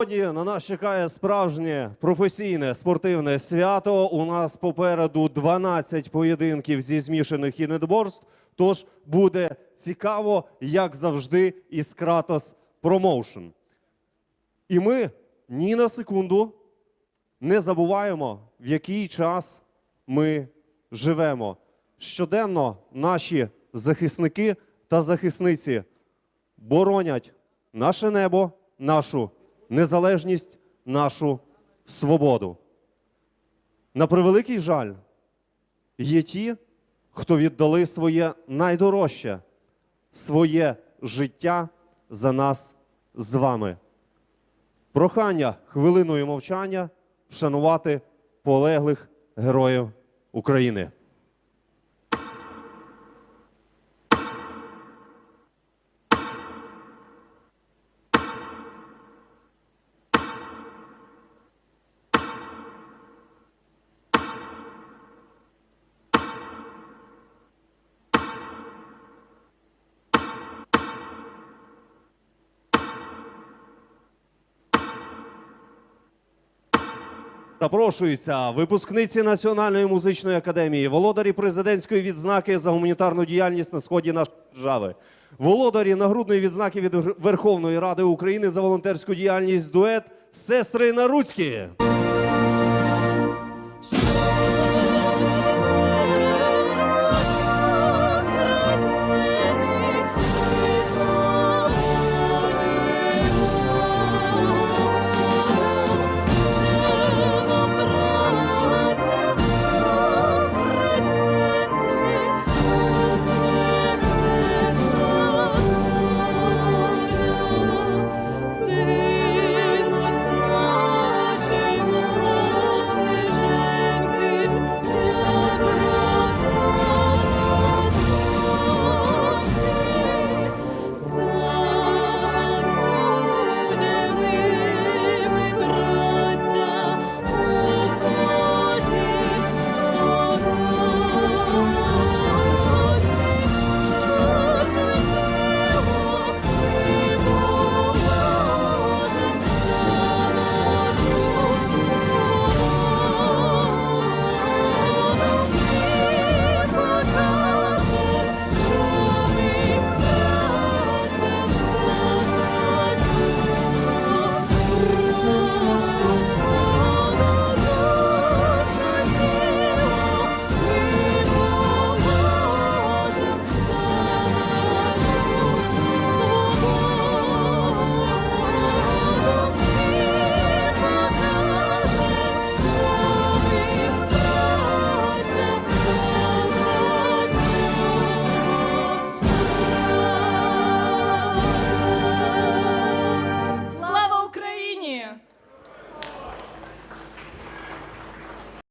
Сьогодні на нас чекає справжнє професійне спортивне свято. У нас попереду 12 поєдинків зі змішаних єдиноборств. Тож буде цікаво, як завжди, із Кратос Промоушен. І ми ні на секунду не забуваємо, в який час ми живемо. Щоденно наші захисники та захисниці боронять наше небо, нашу незалежність, нашу свободу. На превеликий жаль, є ті, хто віддали своє найдорожче, своє життя за нас з вами. Прохання хвилиною мовчання шанувати полеглих героїв України. Запрошуються випускниці Національної музичної академії, володарі президентської відзнаки за гуманітарну діяльність на сході нашої держави, володарі нагрудної відзнаки від Верховної Ради України за волонтерську діяльність дует сестри Наруцькі.